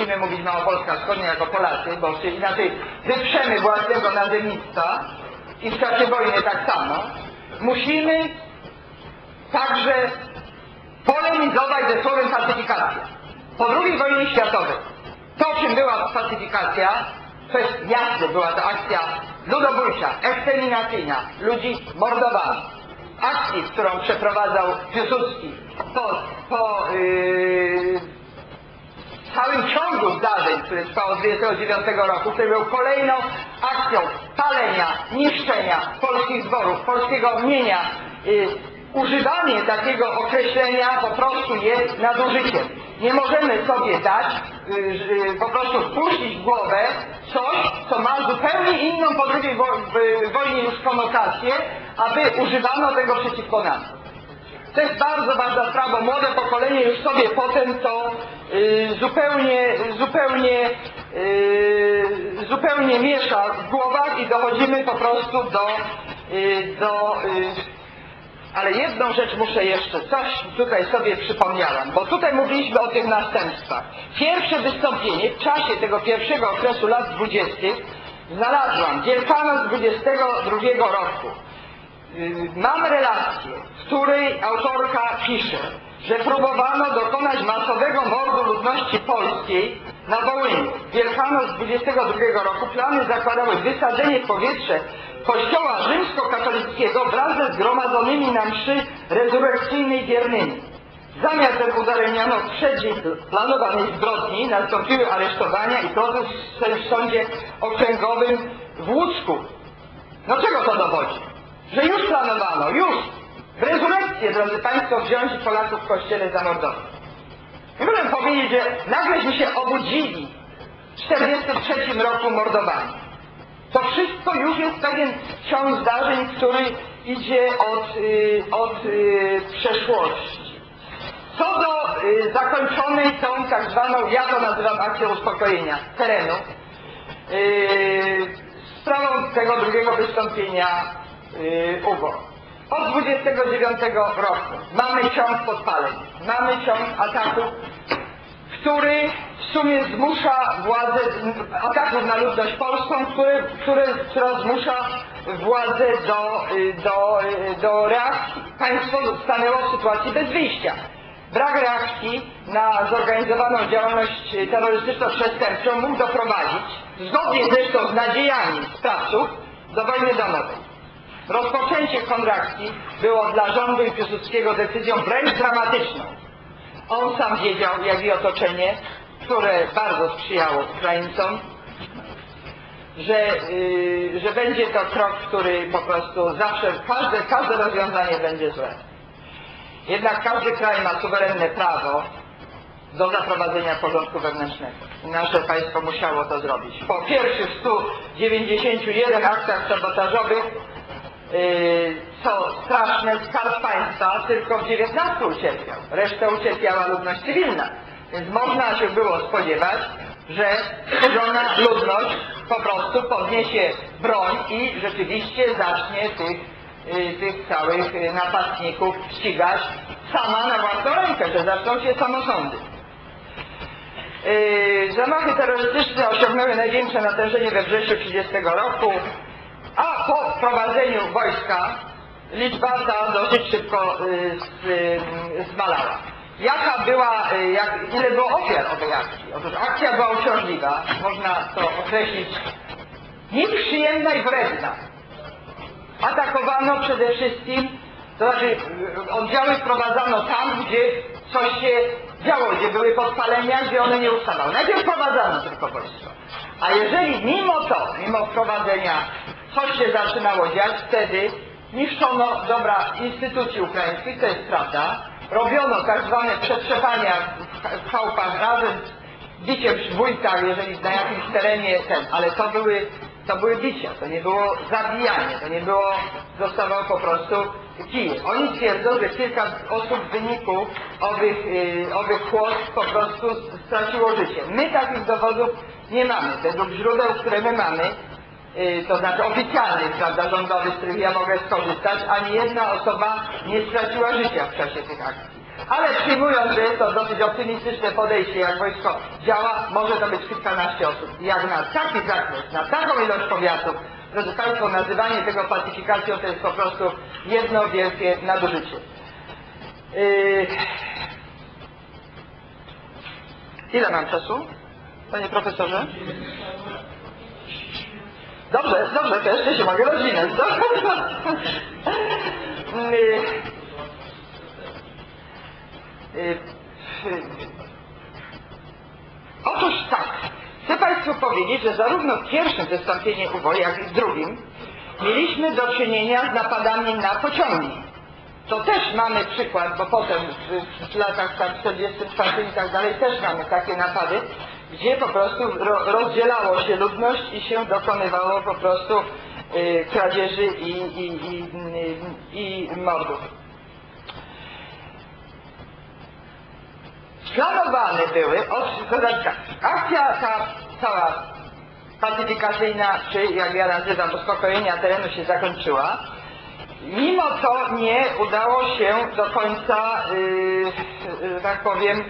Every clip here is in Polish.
musimy mówić Małopolska Wschodnia jako Polacy, bo inaczej wyprzemy własnego nazewnictwa i w czasie wojny tak samo, musimy także polemizować ze słowem pacyfikacja. Po II wojnie światowej, to czym była pacyfikacja, to jest jasne, była to akcja ludobójcza, eksterminacyjna, ludzi mordowano. Akcji, którą przeprowadzał Piłsudski po, po yy, który trwał od 29 roku, który był kolejną akcją palenia, niszczenia polskich zborów, polskiego mienia. Y, używanie takiego określenia po prostu jest nadużyciem. Nie możemy sobie dać, y, y, po prostu wpuścić w głowę coś, co ma zupełnie inną po w- wojnie już konotację, aby używano tego przeciwko nam. To jest bardzo ważna sprawa, młode pokolenie już sobie potem to zupełnie, zupełnie, y, zupełnie miesza w głowach i dochodzimy po prostu do, y, do y, ale jedną rzecz muszę jeszcze, coś tutaj sobie przypomniałam, bo tutaj mówiliśmy o tych następstwach. Pierwsze wystąpienie w czasie tego pierwszego okresu lat dwudziestych znalazłam Wielkanoc 22 roku. Y, Mam relację, w której autorka pisze, że próbowano dokonać masowego mordu ludności polskiej na Wołyniu. Wielkanoc 22 roku plany zakładały wysadzenie w powietrze kościoła rzymskokatolickiego wraz ze zgromadzonymi na mszy rezurekcyjnej wiernymi. Zamiast ten udaremniano przeddzień planowanej zbrodni, nastąpiły aresztowania i proces w sądzie okręgowym w Łódzku. No czego to dowodzi? Że już planowano, już rezurekcję, drodzy Państwo, wziąć Polaków w kościele zamordować. I możemy powiedzieć, że nagleśmy się obudzili w 1943 roku mordowani. To wszystko już jest pewien ciąg zdarzeń, który idzie od, y, od y, przeszłości. Co do y, zakończonej tą tak zwaną, ja to nazywam akcją uspokojenia terenu, y, sprawą tego drugiego wystąpienia y. Od 29 roku mamy ciąg podpaleń, mamy ciąg ataków, który w sumie zmusza władzę, ataków na ludność polską, który, który, która zmusza władzę do, do, do reakcji. Państwo stanęło w sytuacji bez wyjścia. Brak reakcji na zorganizowaną działalność terrorystyczno-przestępczą mógł doprowadzić, zgodnie zresztą z nadziejami sprawców, do wojny domowej. Rozpoczęcie kontrakcji było dla rządu i Piłsudskiego decyzją wręcz dramatyczną. On sam wiedział, jak i otoczenie, które bardzo sprzyjało Ukraińcom, że, yy, że będzie to krok, który po prostu zawsze, każde, każde rozwiązanie będzie złe. Jednak każdy kraj ma suwerenne prawo do zaprowadzenia porządku wewnętrznego. Nasze państwo musiało to zrobić. Po pierwszych 191 aktach sabotażowych co straszne, skarb państwa tylko w 19 ucierpiał. Resztę ucierpiała ludność cywilna. Więc można się było spodziewać, że skurzona ludność po prostu podniesie broń i rzeczywiście zacznie tych, yy, tych całych yy, napastników ścigać sama na własną rękę, że zaczną się samosądy. Zamachy terrorystyczne osiągnęły największe natężenie we wrześniu 30 roku, po wprowadzeniu wojska liczba ta dosyć szybko y, y, zmalała. Jaka była, y, jak, ile było ofiar owej akcji? Otóż akcja była uciążliwa, można to określić nieprzyjemna i wredna. Atakowano przede wszystkim, to znaczy oddziały wprowadzano tam, gdzie coś się działo, gdzie były podpalenia, gdzie one nie ustawały. Najpierw wprowadzano tylko wojsko. A jeżeli mimo to, mimo wprowadzenia coś się zaczynało dziać, wtedy niszczono dobra instytucji ukraińskich, to jest prawda. Robiono tak zwane przetrzepania w- chałupach razem z biciem w wójtach, jeżeli na jakimś terenie ten, ale to były, to były bicia, to nie było zabijanie, to nie było, zostawał po prostu kije. Oni twierdzą, że kilka osób w wyniku owych, yy, owych chłodów po prostu straciło życie. My takich dowodów nie mamy. Według źródeł, które my mamy, to znaczy oficjalnych, prawda, rządowych, z których ja mogę skorzystać, ani jedna osoba nie straciła życia w czasie tych akcji. Ale przyjmując, że jest to dosyć optymistyczne podejście, jak wojsko działa, może to być kilkanaście osób. Jak na taki zakres, na taką ilość powiatów, drodzy Państwo, nazywanie tego pacyfikacją to jest po prostu jedno wielkie nadużycie. Yy... Ile mam czasu, panie profesorze? Dobrze, dobrze, to jeszcze się mogę rozwinąć. Yy, yy, yy. Otóż tak, chcę Państwu powiedzieć, że zarówno w pierwszym wystąpieniu UWO, jak i w drugim mieliśmy do czynienia z napadami na pociągi. To też mamy przykład, bo potem w, w latach tam 44 i tak dalej też mamy takie napady, gdzie po prostu ro, rozdzielało się ludność i się dokonywało po prostu y, kradzieży i, i, i, i, mordów. Planowane były, od, akcja ta cała pacyfikacyjna, czy jak ja nazywam, uspokojenia terenu się zakończyła. Mimo to nie udało się do końca, yy, tak powiem,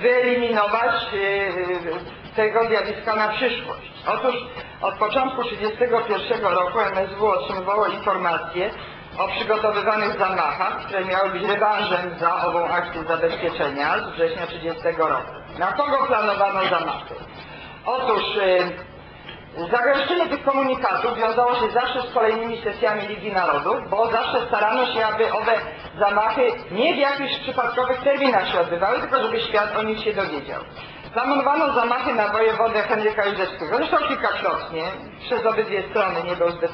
wyeliminować yy, tego zjawiska na przyszłość. Otóż od początku 1931 roku MSW otrzymywało informacje o przygotowywanych zamachach, które miały być rewanżem za ową akcję zabezpieczenia z września 30 roku. Na kogo planowano zamachy? Otóż yy, zagęszczenie tych komunikatów wiązało się zawsze z kolejnymi sesjami Ligi Narodów, bo zawsze starano się, aby owe zamachy nie w jakichś przypadkowych terminach się odbywały, tylko żeby świat o nich się dowiedział. Planowano zamachy na wojewodę Henryka Józefskiego, zresztą kilkakrotnie, przez obydwie strony nie był zbyt.